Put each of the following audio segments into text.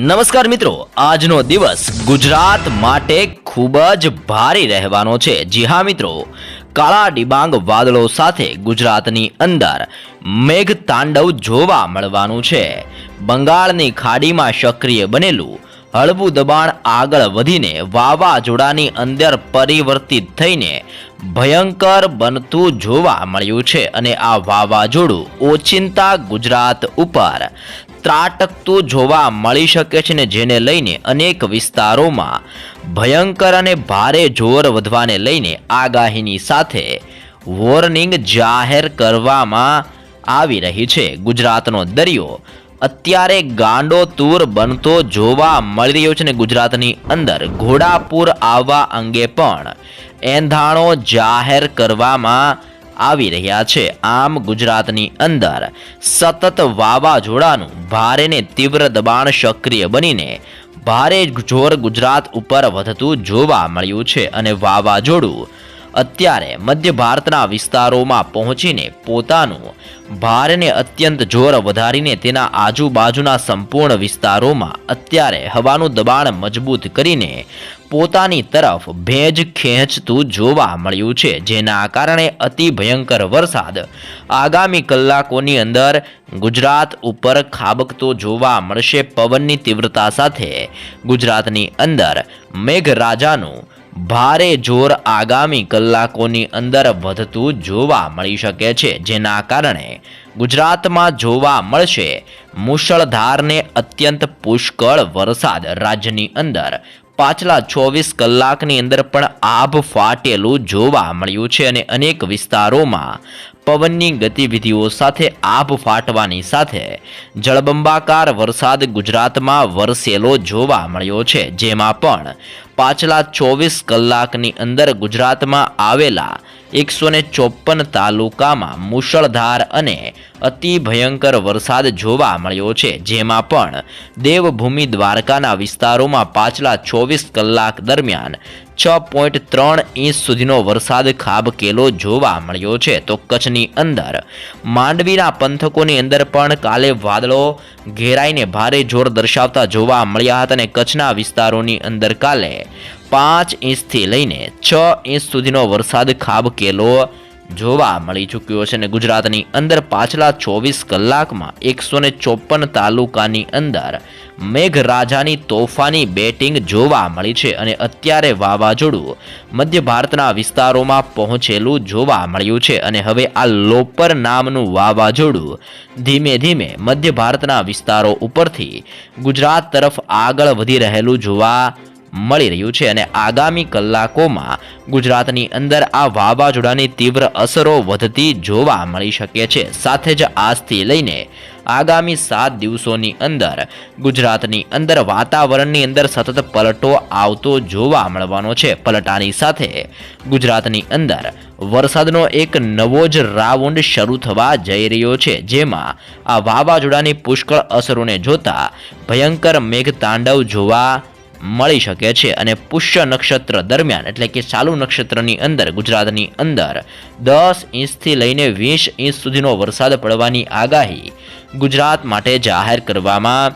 નમસ્કાર મિત્રો, આજનો દિવસ ગુજરાત માટે ખૂબ જ ભારે રહેવાનો છે. જી હા મિત્રો, કાળા ડિબાંગ વાદળો સાથે ગુજરાતની અંદર મેઘ તાંડવ જોવા મળવાનું છે. બંગાળની ખાડીમાં સક્રિય બનેલું હળવું દબાણ આગળ વધીને વાવાઝોડાની અંદર પરિવર્તિત થઈને ભયંકર બનતું જોવા મળ્યું છે અને આ વાવાઝોડું ઓચિંતા ગુજરાત ઉપર ત્રાટકતું જોવા મળી શકે છે ને જેને લઈને અનેક વિસ્તારોમાં ભયંકર અને ભારે જોર વધવાને લઈને આગાહીની સાથે વોર્નિંગ જાહેર કરવામાં આવી રહી છે. ગુજરાતનો દરિયો અત્યારે ગાંડો તૂર બનતો જોવા મળી રહ્યો છે ને ગુજરાતની અંદર ઘોડાપુર આવવા અંગે પણ એંધાણો જાહેર કરવામાં આવી રહ્યા છે. આમ ગુજરાતની અંદર સતત વાવાઝોડાનું ભારે ને તીવ્ર દબાણ સક્રિય બનીને ભારે જોર ગુજરાત ઉપર વધતું જોવા મળ્યું છે અને વાવાઝોડું અત્યારે મધ્ય ભારતના વિસ્તારોમાં પહોંચીને પોતાનું ભારને અત્યંત જોર વધારીને તેના આજુબાજુના સંપૂર્ણ વિસ્તારોમાં અત્યારે હવાનું દબાણ મજબૂત કરીને પોતાની તરફ ભેજ ખેંચતું જોવા મળ્યું છે, જેના કારણે અતિ ભયંકર વરસાદ આગામી કલાકોની અંદર ગુજરાત ઉપર ખાબકતો જોવા મળશે. પવનની તીવ્રતા સાથે ગુજરાતની અંદર મેઘરાજાનું ભારે જોર આગામી કલાકોની અંદર વધતું જોવા મળી શકે છે, જેના કારણે ગુજરાતમાં જોવા મળશે મુશળધારને અત્યંત પુષ્કળ વરસાદ. રાજ્યની અંદર પાછલા ચોવીસ કલાકની અંદર પણ આભ ફાટેલું જોવા મળ્યું છે અને અનેક વિસ્તારોમાં પવનની ગતિવિધિઓ સાથે આભ ફાટવાની સાથે જળબંબાકાર વરસાદ ગુજરાતમાં વરસેલો જોવા મળ્યો છે, જેમાં પણ પાછલા ચોવીસ કલાકની અંદર ગુજરાતમાં આવેલા એકસો ને ચોપન તાલુકામાં મુશળધાર અને અતિ ભયંકર વરસાદ જોવા મળ્યો છે. જેમાં પણ દેવભૂમિ દ્વારકાના વિસ્તારોમાં પાછલા ચોવીસ કલાક દરમિયાન છ પોઈન્ટ ત્રણ ઇંચ સુધીનો વરસાદ ખાબકેલો જોવા મળ્યો છે. તો કચ્છની અંદર માંડવીના પંથકોની અંદર પણ કાલે વાદળો ઘેરાઈને ભારે જોર દર્શાવતા જોવા મળ્યા હતા અને કચ્છના વિસ્તારોની અંદર કાલે પાંચ ઇંચથી લઈને છ ઇંચ સુધીનો વરસાદ ખાબકેલો જોવા મળી ચૂક્યો છે અને ગુજરાતની અંદર પાછલા ચોવીસ કલાકમાં એકસો ચોપન તાલુકાની અંદર મેઘરાજાની તોફાની બેટિંગ જોવા મળી છે અને અત્યારે વાવાઝોડું મધ્ય ભારતના વિસ્તારોમાં પહોંચેલું જોવા મળ્યું છે અને હવે આ લોપર નામનું વાવાઝોડું ધીમે ધીમે મધ્ય ભારતના વિસ્તારો ઉપરથી ગુજરાત તરફ આગળ વધી રહેલું જોવા મળી રહ્યું છે અને આગામી કલાકોમાં ગુજરાતની અંદર આ વાવાઝોડાની તીવ્ર અસરો વધતી જોવા મળી શકે છે. સાથે જ આજથી લઈને આગામી સાત દિવસોની અંદર ગુજરાતની અંદર વાતાવરણની અંદર સતત પલટો આવતો જોવા મળવાનો છે. પલટાની સાથે ગુજરાતની અંદર વરસાદનો એક નવો જ રાઉન્ડ શરૂ થવા જઈ રહ્યો છે, જેમાં આ વાવાઝોડાની પુષ્કળ અસરોને જોતા ભયંકર મેઘતાંડવ જોવા મળી શકે છે અને પુષ્ય નક્ષત્ર દરમિયાન એટલે કે ચાલુ નક્ષત્રની અંદર, ગુજરાતની અંદર દસ ઇંચથી લઈને વીસ ઇંચ સુધીનો વરસાદ પડવાની આગાહી ગુજરાત માટે જાહેર કરવામાં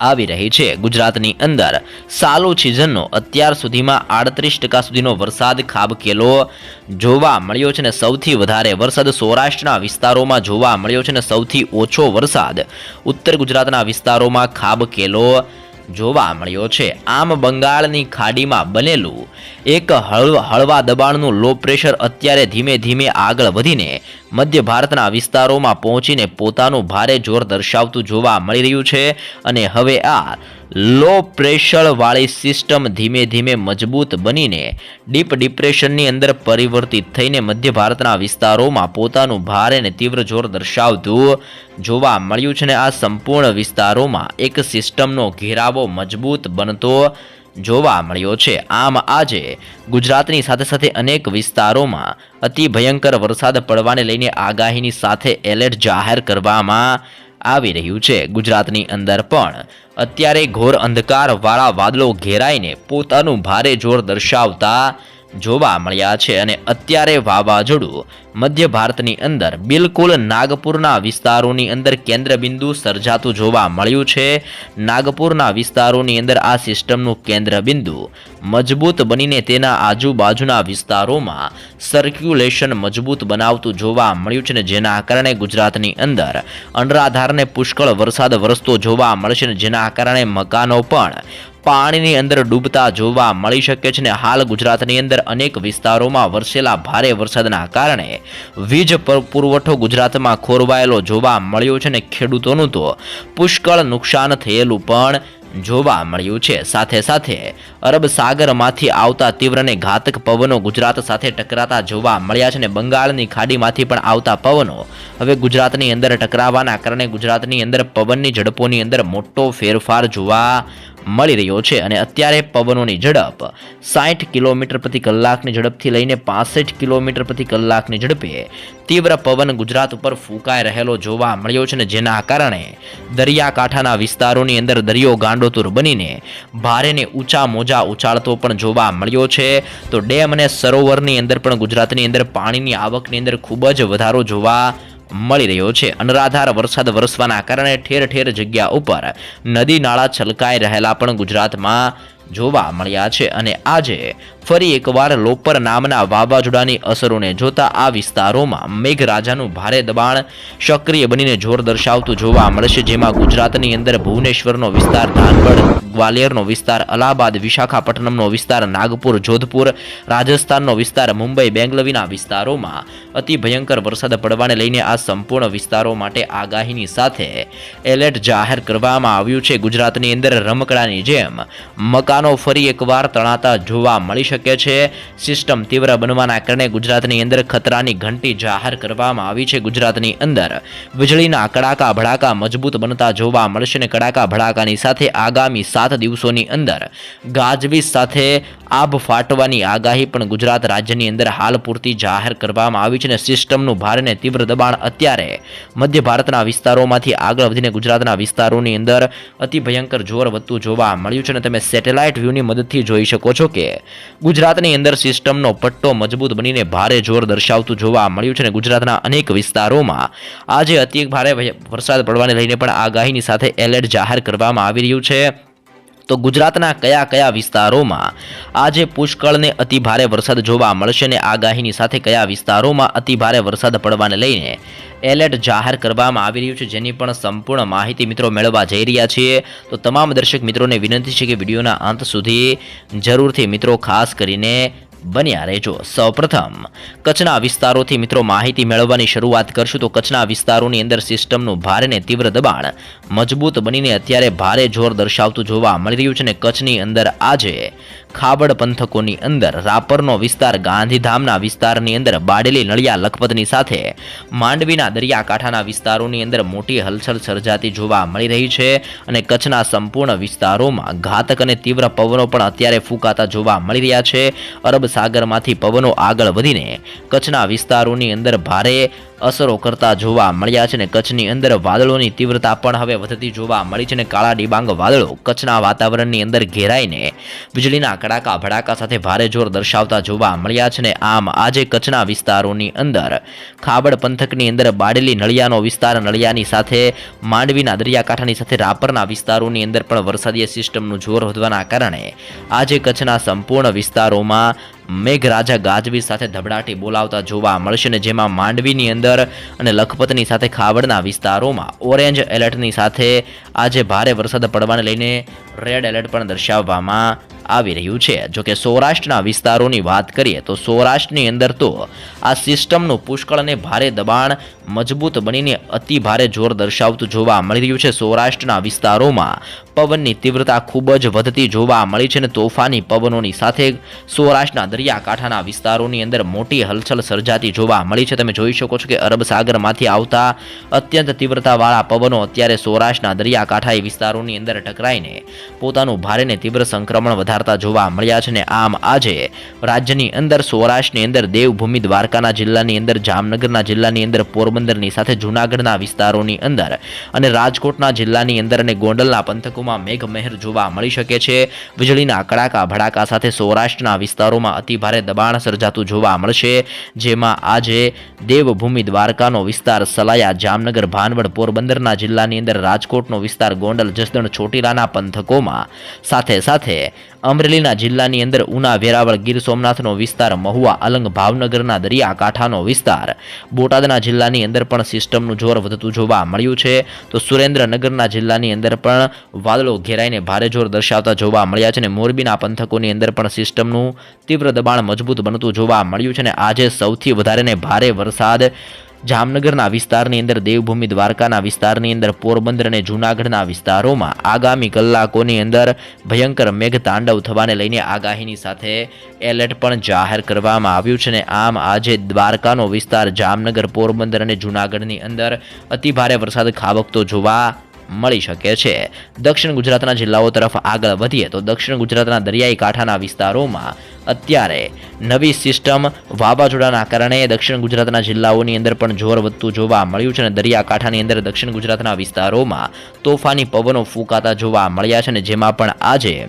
આવી રહી છે. ગુજરાતની અંદર સાલુ સિઝનનો અત્યાર સુધીમાં આડત્રીસ ટકા સુધીનો વરસાદ ખાબકેલો જોવા મળ્યો છે ને સૌથી વધારે વરસાદ સૌરાષ્ટ્રના વિસ્તારોમાં જોવા મળ્યો છે ને સૌથી ઓછો વરસાદ ઉત્તર ગુજરાતના વિસ્તારોમાં ખાબકેલો જોવા મળ્યો છે. આમ બંગાળની ખાડીમાં બનેલું એક હળ હળવા દબાણનું લો પ્રેશર અત્યારે ધીમે ધીમે આગળ વધીને મધ્ય ભારતના વિસ્તારોમાં પહોંચીને પોતાનું ભારે જોર દર્શાવતું જોવા મળી રહ્યું છે અને હવે આ લો પ્રેશરવાળી સિસ્ટમ ધીમે ધીમે મજબૂત બનીને ડીપ ડિપ્રેશનની અંદર પરિવર્તિત થઈને મધ્ય ભારતના વિસ્તારોમાં પોતાનું ભારે અને તીવ્ર જોર દર્શાવતું જોવા મળ્યું છે ને આ સંપૂર્ણ વિસ્તારોમાં એક સિસ્ટમનો ઘેરાવો મજબૂત બનતો જોવા મળ્યો છે. આમ આજે ગુજરાતની સાથે સાથે અનેક વિસ્તારોમાં અતિ ભયંકર વરસાદ પડવાને લઈને આગાહીની સાથે એલર્ટ જાહેર કરવામાં આવી રહ્યું છે. ગુજરાતની અંદર પણ અત્યારે ઘોર અંધકારવાળા વાદળો ઘેરાઈને પોતાનું ભારે જોર દર્શાવતા જોવા મળ્યા છે અને અત્યારે વાવાઝોડું મધ્ય ભારતની અંદર બિલકુલ નાગપુરના વિસ્તારોની અંદર કેન્દ્રબિંદુ સર્જાતું જોવા મળ્યું છે. નાગપુરના વિસ્તારોની અંદર આ સિસ્ટમનું કેન્દ્રબિંદુ મજબૂત બનીને તેના આજુબાજુના વિસ્તારોમાં સર્ક્યુલેશન મજબૂત બનાવતું જોવા મળ્યું છે ને જેના કારણે ગુજરાતની અંદર અનરાધારને પુષ્કળ વરસાદ વરસતો જોવા મળશે ને જેના કારણે મકાનો પણ પાણીની અંદર ડૂબતા જોવા મળી શકે છે ને હાલ ગુજરાતની અંદર અનેક વિસ્તારોમાં વરસેલા ભારે વરસાદના કારણે વીજ પર- પુરવઠો ગુજરાતમાં ખોરવાયેલો જોવા મળ્યો છે ને ખેડૂતોનું તો પુષ્કળ નુકસાન થયેલું પણ જોવા મળ્યું છે. સાથે સાથે અરબ સાગરમાંથી આવતા તીવ્ર અને ઘાતક પવનો ગુજરાત સાથે ટકરાતા જોવા મળ્યા છે અને બંગાળની ખાડીમાંથી પણ આવતા પવનો હવે ગુજરાતની અંદર ટકરાવાના કારણે ગુજરાતની અંદર પવનની ઝડપોની અંદર મોટો ફેરફાર જોવા મળી રહ્યો છે અને અત્યારે પવનોની ઝડપ સાઠ કિલોમીટર પ્રતિ કલાકની ઝડપથી લઈને પાસઠ કિલોમીટર પ્રતિ કલાકની ઝડપે તીવ્ર પવન ગુજરાત ઉપર ફૂંકાઈ રહેલો જોવા મળ્યો છે ને જેના કારણે દરિયાકાંઠાના વિસ્તારોની અંદર દરિયો ગાંડોતુર બનીને ભારેને ઊંચા મોજા ઉછાળતો પણ જોવા મળ્યો છે. તો ડેમ અને સરોવરની અંદર પણ ગુજરાતની અંદર પાણીની આવકની અંદર ખૂબ જ વધારો જોવા મળી રહ્યો છે. અનરાધાર વરસાદ વરસવાના કારણે ઠેર ઠેર જગ્યા ઉપર નદી નાળા છલકાઈ રહેલા પણ ગુજરાતમાં જોવા મળ્યા છે અને આજે ફરી એકવાર લોપર નામના વાવાઝોડાની અસરોને જોતા આ વિસ્તારોમાં મેઘરાજાનું ભારે દબાણ સક્રિય બનીને જોર દર્શાવતું જોવા મળશે, જેમાં ગુજરાતની અંદર ભુવનેશ્વરનો વિસ્તાર ધાનગઢ ગ્વાલિયરનો વિસ્તાર, અલ્હાબાદ, વિશાખાપટ્ટનમનો વિસ્તાર, નાગપુર, જોધપુર, રાજસ્થાનનો વિસ્તાર, મુંબઈ, બેંગલવીના વિસ્તારોમાં અતિ ભયંકર વરસાદ પડવાને લઈને આ સંપૂર્ણ વિસ્તારો માટે આગાહીની સાથે એલર્ટ જાહેર કરવામાં આવ્યું છે. ગુજરાતની અંદર રમકડાની જેમ મકાનો ફરી એકવાર તણાતા જોવા મળી શકે છે. સિસ્ટમ તીવ્ર બનવાના કારણે ગુજરાતની અંદર ખતરાની ઘંટી જાહેર કરવામાં આવી છે. ગુજરાતની અંદર વીજળીના કડાકા ભડાકા મજબૂત બનતા જોવા મળશે અને કડાકા ભડાકાની સાથે આગામી સાત દિવસોની અંદર ગાજવીજ સાથે આભ ફાટવાની આગાહી પણ ગુજરાત રાજ્યની અંદર હાલ પૂરતી જાહેર કરવામાં આવી છે અને સિસ્ટમનું ભારે તીવ્ર દબાણ અત્યારે મધ્ય ભારતના વિસ્તારોમાંથી આગળ વધીને ગુજરાતના વિસ્તારોની અંદર અતિ ભયંકર જોર વધતું જોવા મળ્યું છે અને તમે સેટેલાઇટ વ્યૂની મદદથી જોઈ શકો છો કે ગુજરાતની અંદર સિસ્ટમનો પટ્ટો મજબૂત બનીને ભારે જોર દર્શાવતું જોવા મળ્યું છે અને ગુજરાતના અનેક વિસ્તારોમાં આજે અતિ ભારે વરસાદ પડવાને લઈને પણ આગાહીની સાથે એલર્ટ જાહેર કરવામાં આવી રહ્યું છે. તો ગુજરાતના કયા કયા વિસ્તારોમાં આજે પુષ્કળને અતિભારે વરસાદ જોવા મળશે ને આગાહીની સાથે કયા વિસ્તારોમાં અતિભારે વરસાદ પડવાને લઈને એલર્ટ જાહેર કરવામાં આવી રહ્યું છે, જેની પણ સંપૂર્ણ માહિતી મિત્રો મેળવવા જઈ રહ્યા છીએ. તો તમામ દર્શક મિત્રોને વિનંતી છે કે વિડીયોના અંત સુધી જરૂરથી મિત્રો ખાસ કરીને બન્યા રહેજો. સૌપ્રથમ, કચ્છના વિસ્તારોથી મિત્રો માહિતી મેળવવાની શરૂઆત કરશું તો કચ્છના વિસ્તારોની અંદર સિસ્ટમનું ભારે ને તીવ્ર દબાણ મજબૂત બનીને અત્યારે ભારે જોર દર્શાવતું જોવા મળી રહ્યું છે અને કચ્છની અંદર આજે ખાબડ પંથકોની અંદર, રાપરનો વિસ્તાર ગાંધીધામના વિસ્તારની અંદર, બાડેલી નળિયા લખપતની સાથે, માંડવીના દરિયાકાંઠાના વિસ્તારોની અંદર મોટી હલચલ સર્જાતી જોવા મળી રહી છે અને કચ્છના સંપૂર્ણ વિસ્તારોમાં ઘાતક અને તીવ્ર પવનો પણ અત્યારે ફૂંકાતા જોવા મળી રહ્યા છે. અરબ સાગરમાંથી પવનો આગળ વધીને કચ્છના વિસ્તારોની અંદર ભારે અસરો કરતા જોવા મળ્યા છે ને કચ્છની અંદર વાદળોની તીવ્રતા પણ હવે વધતી જોવા મળી છે ને કાળા ડિબાંગ વાદળો કચ્છના વાતાવરણની અંદર ઘેરાઈને વીજળીના કડાકા ભડાકા સાથે ભારે જોર દર્શાવતા જોવા મળ્યા છે ને આમ આજે કચ્છના વિસ્તારોની અંદર. ખાબડ પંથકની અંદર બાડેલી નળિયાનો વિસ્તાર, નળિયાની સાથે માંડવીના દરિયાકાંઠાની સાથે રાપરના વિસ્તારોની અંદર પણ વરસાદીય સિસ્ટમનું જોર વધવાના કારણે આજે કચ્છના સંપૂર્ણ વિસ્તારોમાં મેઘરાજા ગાજવીજ સાથે ધબડાટી બોલાવતા જોવા મળશે ને જેમાં માંડવીની અંદર અને લખપતની સાથે ખાવડના વિસ્તારોમાં ઓરેન્જ એલર્ટની સાથે આજે ભારે વરસાદ પડવાને લઈને રેડ એલર્ટ પણ દર્શાવવામાં આવી રહ્યું છે. જોકે સૌરાષ્ટ્રના વિસ્તારોની વાત કરીએ તો સૌરાષ્ટ્રની અંદર તો આ સિસ્ટમનું પુષ્કળ અને ભારે દબાણ મજબૂત બનીને અતિ ભારે જોર દર્શાવતું જોવા મળી રહ્યું છે. સૌરાષ્ટ્રના વિસ્તારોમાં પવનની તીવ્રતા ખૂબ જ વધતી જોવા મળી છે અને તોફાની પવનોની સાથે સૌરાષ્ટ્રના દરિયાકાંઠાના વિસ્તારોની અંદર મોટી હલચલ સર્જાતી જોવા મળી છે. તમે જોઈ શકો છો કે અરબ સાગરમાંથી આવતા અત્યંત તીવ્રતાવાળા પવનો અત્યારે સૌરાષ્ટ્રના દરિયાકાંઠાઈ વિસ્તારોની અંદર ટકરાઈને પોતાનું ભારે તીવ્ર સંક્રમણ વધારતા જોવા મળ્યા છે ને આમ આજે રાજ્યની અંદર, સૌરાષ્ટ્રની અંદર, દેવભૂમિ દ્વારકાના જિલ્લાની અંદર, જામનગરના જિલ્લાની અંદર, પોરબંદરની સાથે જૂનાગઢના વિસ્તારોની અંદર અને રાજકોટના જિલ્લાની અંદર અને ગોંડલના પંથકોમાં મેઘમહેર જોવા મળી શકે છે. વીજળીના કડાકા ભડાકા સાથે સૌરાષ્ટ્રના વિસ્તારોમાં અતિભારે દબાણ સર્જાતું જોવા મળશે. જેમાં આજે દેવભૂમિ દ્વારકાનો વિસ્તાર સલાયા, જામનગર, ભાનવડ, પોરબંદરના જિલ્લાની અંદર રાજકોટનો વિસ્તાર ગોંડલ, જસદણ, ચોટીલાના પંથકોમાં. સાથે સાથે અમરેલીના જિલ્લાની અંદર ઉના, વેરાવળ, ગીર સોમનાથનો વિસ્તાર, મહુવા, અલંગ, ભાવનગરના દરિયાકાંઠાનો વિસ્તાર. બોટાદના જિલ્લાની અંદર પણ સિસ્ટમનું જોર વધતું જોવા મળ્યું છે. તો સુરેન્દ્રનગરના જિલ્લાની અંદર પણ વાદળો ઘેરાઈને ભારે જોર દર્શાવતા જોવા મળ્યા છે અને મોરબીના પંથકોની અંદર પણ સિસ્ટમનું તીવ્ર દબાણ મજબૂત બનતું જોવા મળ્યું છે અને આજે સૌથી વધારેને ભારે વરસાદ જામનગરના વિસ્તારની અંદર, દેવભૂમિ દ્વારકાના વિસ્તારની અંદર, પોરબંદર અને જૂનાગઢના વિસ્તારોમાં આગામી કલાકોની અંદર ભયંકર મેઘ તાંડવ થવાને લઈને આગાહીની સાથે એલર્ટ પણ જાહેર કરવામાં આવ્યું છે અને આમ આજે દ્વારકાનો વિસ્તાર જામનગર, પોરબંદર અને જૂનાગઢની અંદર અતિભારે વરસાદ ખાબકતો જોવા મળી શકે છે. દક્ષિણ ગુજરાતના જિલ્લાઓ તરફ આગળ વધીએ તો દક્ષિણ ગુજરાતના દરિયાઈ કાંઠાના વિસ્તારોમાં અત્યારે નવી સિસ્ટમ વાવાઝોડાના કારણે દક્ષિણ ગુજરાતના જિલ્લાઓની અંદર પણ જોર વધતું જોવા મળ્યું છે અને દરિયાકાંઠાની અંદર દક્ષિણ ગુજરાતના વિસ્તારોમાં તોફાની પવનો ફૂંકાતા જોવા મળ્યા છે અને જેમાં પણ આજે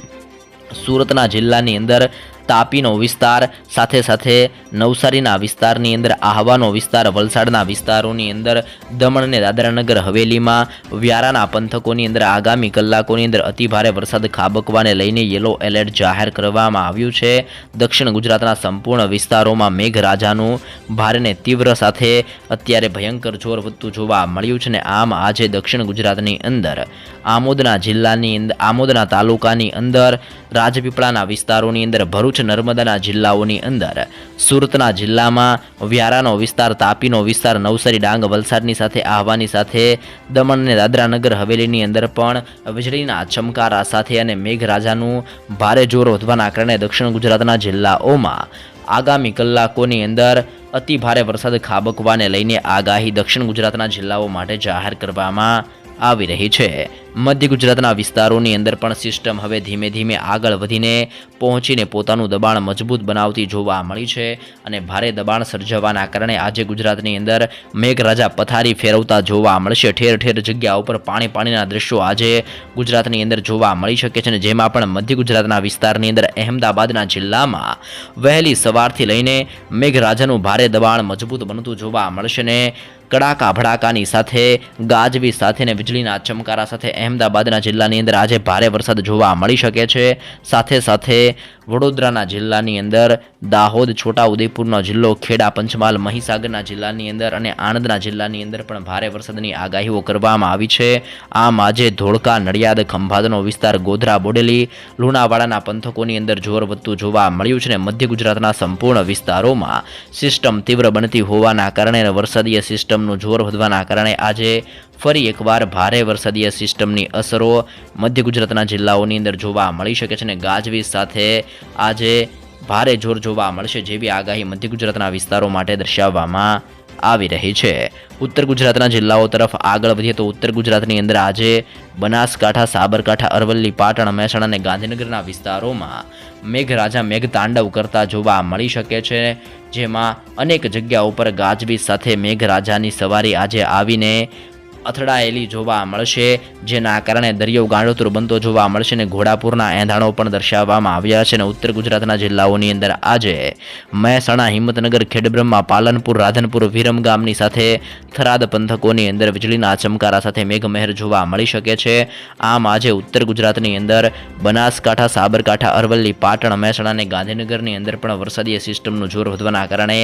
સુરતના જિલ્લાની અંદર તાપીનો વિસ્તાર, સાથે સાથે નવસારીના વિસ્તારની અંદર આહવાનો વિસ્તાર, વલસાડના વિસ્તારોની અંદર દમણ અને દાદરાનગર હવેલીમાં, વ્યારાના પંથકોની અંદર આગામી કલાકોની અંદર અતિભારે વરસાદ ખાબકવાને લઈને યલો એલર્ટ જાહેર કરવામાં આવ્યું છે. દક્ષિણ ગુજરાતના સંપૂર્ણ વિસ્તારોમાં મેઘરાજાનું ભારે તીવ્ર સાથે અત્યારે ભયંકર જોર વધતું જોવા મળ્યું છે ને આમ આજે દક્ષિણ ગુજરાતની અંદર, આમોદના જિલ્લાની અંદર આમોદના તાલુકાની અંદર, રાજપીપળાના વિસ્તારોની અંદર ભરૂચ નર્મદાના જિલ્લાઓની અંદર. સુરતના જિલ્લામાં વ્યારાનો વિસ્તાર, તાપીનો વિસ્તાર, નવસારી, ડાંગ, વલસાડની સાથે, આહવાની સાથે, દમણ અને દાદરાનગર હવેલીની અંદર પણ વીજળીના ચમકારા સાથે અને મેઘરાજાનું ભારે જોર વધવાના કારણે દક્ષિણ ગુજરાતના જિલ્લાઓમાં આગામી કલાકોની અંદર અતિ ભારે વરસાદ ખાબકવાને લઈને આગાહી દક્ષિણ ગુજરાતના જિલ્લાઓ માટે જાહેર કરવામાં આવી રહી છે. મધ્ય ગુજરાતના વિસ્તારોની અંદર પણ સિસ્ટમ હવે ધીમે ધીમે આગળ વધીને પહોંચીને પોતાનું દબાણ મજબૂત બનાવતી જોવા મળી છે અને ભારે દબાણ સર્જાવાના કારણે આજે ગુજરાતની અંદર મેઘરાજા પથારી ફેરવતા જોવા મળશે. ઠેર ઠેર જગ્યા ઉપર પાણી પાણીના દ્રશ્યો આજે ગુજરાતની અંદર જોવા મળી શકે છે અને જેમાં પણ મધ્ય ગુજરાતના વિસ્તારની અંદર અહેમદાબાદના જિલ્લામાં વહેલી સવારથી લઈને મેઘરાજાનું ભારે દબાણ મજબૂત બનતું જોવા મળશે ને કડાકા ભડાકાની સાથે ગાજવી સાથે અને વીજળીના ચમકારા સાથે અહેમદાબાદના જિલ્લાની અંદર આજે ભારે વરસાદ જોવા મળી શકે છે. સાથે સાથે વડોદરાના જિલ્લાની અંદર દાહોદ, છોટાઉદેપુરનો જિલ્લો, ખેડા, પંચમહાલ, મહીસાગરના જિલ્લાની અંદર અને આણંદના જિલ્લાની અંદર પણ ભારે વરસાદની આગાહીઓ કરવામાં આવી છે. આમ આજે ધોળકા, નડિયાદ, ખંભાતનો વિસ્તાર, ગોધરા, બોડેલી, લુણાવાડાના પંથકોની અંદર જોર વધતું જોવા મળ્યું છે અને મધ્ય ગુજરાતના સંપૂર્ણ વિસ્તારોમાં સિસ્ટમ તીવ્ર બનતી હોવાના કારણે વરસાદીય સિસ્ટમનું જોર વધવાના કારણે આજે ફરી એકવાર ભારે વરસાદીય સિસ્ટમની અસરો મધ્ય ગુજરાતના જિલ્લાઓની અંદર જોવા મળી શકે છે અને ગાજવીજ સાથે આજે ભારે જોર જોવા મળશે જેવી આગાહી મધ્ય ગુજરાતના વિસ્તારો માટે દર્શાવવામાં આવી રહી છે. ઉત્તર ગુજરાતના જિલ્લાઓ તરફ આગળ વધીએ તો ઉત્તર ગુજરાતની અંદર આજે બનાસકાંઠા, સાબરકાંઠા, અરવલ્લી, પાટણ, મહેસાણા અને ગાંધીનગરના વિસ્તારોમાં મેઘરાજા મેઘતાંડવ કરતા જોવા મળી શકે છે, જેમાં અનેક જગ્યાઓ ઉપર ગાજવીજ સાથે મેઘરાજાની સવારી આજે આવીને અથડાયેલી જોવા મળશે, જેના કારણે દરિયો ગાંડોતુર બનતો જોવા મળશે અને ઘોડાપુરના એંધાણો પણ દર્શાવવામાં આવ્યા છે અને ઉત્તર ગુજરાતના જિલ્લાઓની અંદર આજે મહેસાણા, હિંમતનગર, ખેડબ્રહ્મા, પાલનપુર, રાધનપુર, વિરમ ગામની સાથે થરાદ પંથકોની અંદર વીજળીના ચમકારા સાથે મેઘમહેર જોવા મળી શકે છે. આમ આજે ઉત્તર ગુજરાતની અંદર બનાસકાંઠા, સાબરકાંઠા, અરવલ્લી, પાટણ મહેસાણા અને ગાંધીનગરની અંદર પણ વરસાદીય સિસ્ટમનું જોર વધવાના કારણે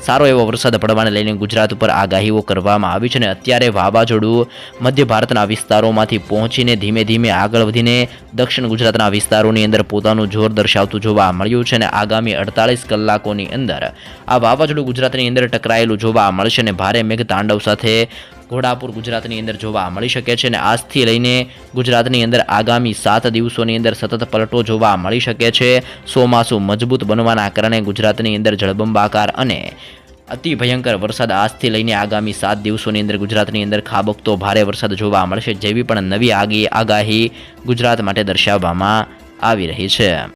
સારો એવો વરસાદ પડવાને લઈને ગુજરાત ઉપર આગાહીઓ કરવામાં આવી છે અને અત્યારે વાવાઝોડું મધ્ય ભારતના વિસ્તારોમાંથી પહોંચીને ધીમે ધીમે આગળ વધીને દક્ષિણ ગુજરાતના વિસ્તારોની અંદર પોતાનું જોર દર્શાવતું જોવા મળ્યું છે અને આગામી અડતાલીસ કલાકોની અંદર આ વાવાઝોડું ગુજરાતની અંદર ટકરાયેલું જોવા મળશે અને ભારે મેઘ તાંડવ સાથે ઘોડાપુર ગુજરાતની અંદર જોવા મળી શકે છે અને આજથી લઈને ગુજરાતની અંદર આગામી સાત દિવસોની અંદર સતત પલટો જોવા મળી શકે છે. ચોમાસું મજબૂત બનવાના કારણે ગુજરાતની અંદર જળબંબાકાર અને અતિ ભયંકર વરસાદ આજથી લઈને આગામી સાત દિવસોની અંદર ગુજરાતની અંદર ખાબકતો ભારે વરસાદ જોવા મળશે જેવી પણ નવી આગી આગાહી ગુજરાત માટે દર્શાવવામાં આવી રહી છે.